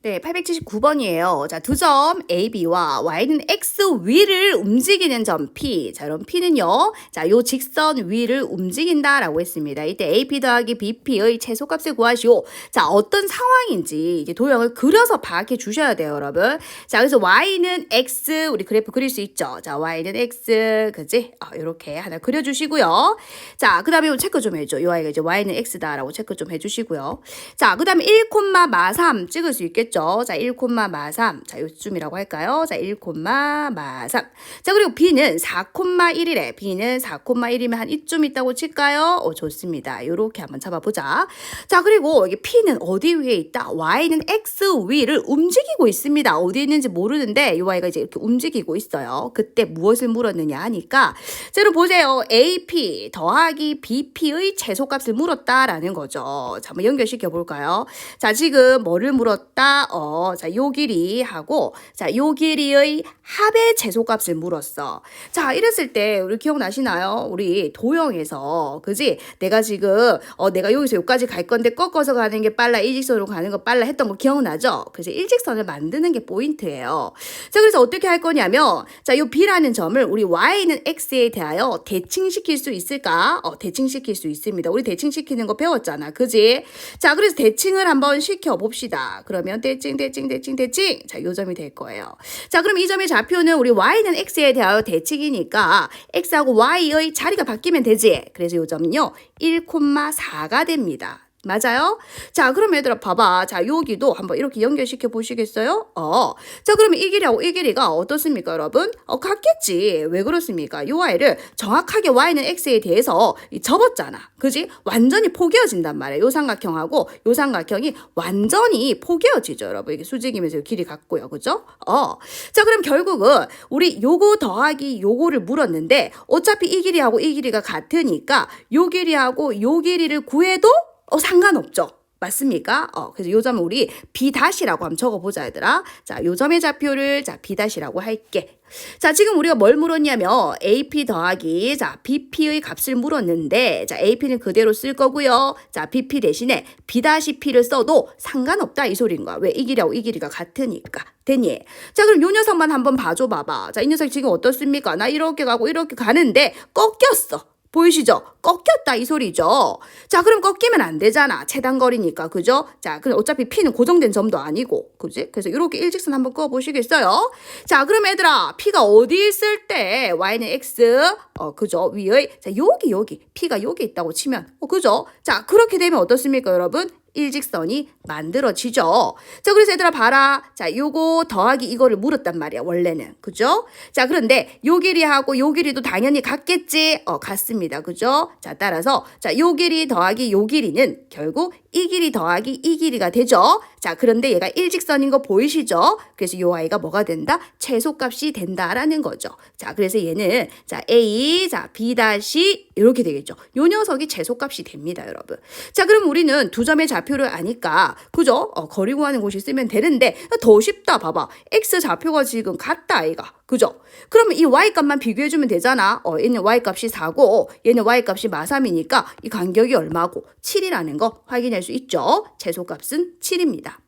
네, 879번이에요. 자, 두 점 A, B와 Y는 X 위를 움직이는 점 P. 자, 그럼 P는요. 자, 요 직선 위를 움직인다라고 했습니다. 이때 AP 더하기 BP의 최소값을 구하시오. 자, 어떤 상황인지 이제 도형을 그려서 파악해 주셔야 돼요, 여러분. 자, 그래서 Y는 X 우리 그래프 그릴 수 있죠. 자, Y는 X 그지? 아, 요렇게 하나 그려 주시고요. 자, 그다음에 체크 좀 해줘. 요 아이가 이제 Y는 X다라고 체크 좀 해주시고요. 자, 그다음에 1마3 찍을 수 있겠죠. 자, 1마3. 자, 요쯤이라고 할까요? 자, 1마3. 자, 그리고 B는 4,1이래. B는 4,1이면 한 이쯤 있다고 칠까요? 오, 좋습니다. 요렇게 한번 잡아보자. 자, 그리고 여기 P는 어디 위에 있다? Y는 X 위를 움직이고 있습니다. 어디 있는지 모르는데 이 Y가 이제 이렇게 움직이고 있어요. 그때 무엇을 물었느냐 하니까 자, 여러분 보세요. AP 더하기 BP의 최소값을 물었다라는 거죠. 자, 한번 연결시켜 볼까요? 자, 지금 뭐를 물었다? 어, 자, 요 길이 하고 자, 요 길이의 합의 최소값을 물었어. 자, 이랬을 때 우리 기억나시나요? 우리 도형에서 그지? 내가 지금 어 내가 여기서 여기까지 갈 건데 꺾어서 가는 게 빨라 일직선으로 가는 거 빨라 했던 거 기억나죠? 그래서 일직선을 만드는 게 포인트예요. 자, 그래서 어떻게 할 거냐면 자, 요 B라는 점을 우리 Y는 X에 대하여 대칭시킬 수 있을까? 어, 대칭시킬 수 있습니다. 우리 대칭시키는 거 배웠잖아. 그지? 자, 그래서 대칭을 한번 시켜 봅시다. 그러면 대칭 대칭 대칭 대칭. 자, 요 점이 될 거예요. 자, 그럼 이 점의 좌표는 우리 Y는 X에 대하여 대칭이니까 X하고 Y의 자리가 바뀌면 되지. 그래서 요 점은요. 1,4가 됩니다. 맞아요? 자, 그럼 얘들아 봐봐. 자, 여기도 한번 이렇게 연결시켜 보시겠어요? 어. 자, 그러면 이 길이하고 이 길이가 어떻습니까, 여러분? 어, 같겠지. 왜 그렇습니까? 요 y를 정확하게 y는 x에 대해서 이 접었잖아. 그지? 완전히 포개어진단 말이에요. 요 삼각형하고 요 삼각형이 완전히 포개어지죠, 여러분. 이게 수직이면서 길이 같고요. 그죠? 어. 자, 그럼 결국은 우리 요거 더하기 요거를 물었는데 어차피 이 길이하고 이 길이가 같으니까 요 길이하고 요 길이를 구해도 어, 상관없죠. 맞습니까? 어, 그래서 요 점을 우리 B 다시라고 한번 적어보자, 얘들아. 자, 요 점의 좌표를 자, B 다시라고 할게. 자, 지금 우리가 뭘 물었냐면 AP 더하기 자, BP의 값을 물었는데 자, AP는 그대로 쓸 거고요. 자, BP 대신에 B 다시 P를 써도 상관없다 이 소리인 거야. 왜 이 길이하고 이 길이가 같으니까. 됐니? 자, 그럼 요 녀석만 한번 봐줘 봐봐. 자, 이 녀석 지금 어떻습니까? 나 이렇게 가고 이렇게 가는데 꺾였어. 보이시죠? 꺾였다 이 소리죠. 자, 그럼 꺾이면 안 되잖아. 최단거리니까. 그죠? 자, 그럼 어차피 P는 고정된 점도 아니고. 그지? 그래서 이렇게 일직선 한번 그어 보시겠어요? 자, 그럼 얘들아, P가 어디 있을 때 Y는 X 어, 그죠? 위의 자, 여기 여기 P가 여기 있다고 치면 어, 그죠? 자, 그렇게 되면 어떻습니까, 여러분? 일직선이 만들어지죠. 자, 그래서 얘들아 봐라. 자, 요거 더하기 이거를 물었단 말이야, 원래는. 그죠? 자, 그런데 요 길이하고 요 길이도 당연히 같겠지? 어, 같습니다. 그죠? 자, 따라서 자, 요 길이 더하기 요 길이는 결국 이 길이 더하기 이 길이가 되죠. 자, 그런데 얘가 일직선인 거 보이시죠? 그래서 요 아이가 뭐가 된다? 최소값이 된다라는 거죠. 자, 그래서 얘는 자, A, 자, B 다시 이렇게 되겠죠. 요 녀석이 최소값이 됩니다, 여러분. 자, 그럼 우리는 두 점의 좌표를 아니까 그죠? 어, 거리 구하는 곳이 쓰면 되는데 더 쉽다. 봐봐. X 좌표가 지금 같다, 아이가. 그죠? 그러면 이 y 값만 비교해 주면 되잖아. 어, 얘는 y 값이 4고 얘는 y 값이 마3이니까 이 간격이 얼마고 7이라는 거 확인할 수 있죠. 최소값은 7입니다.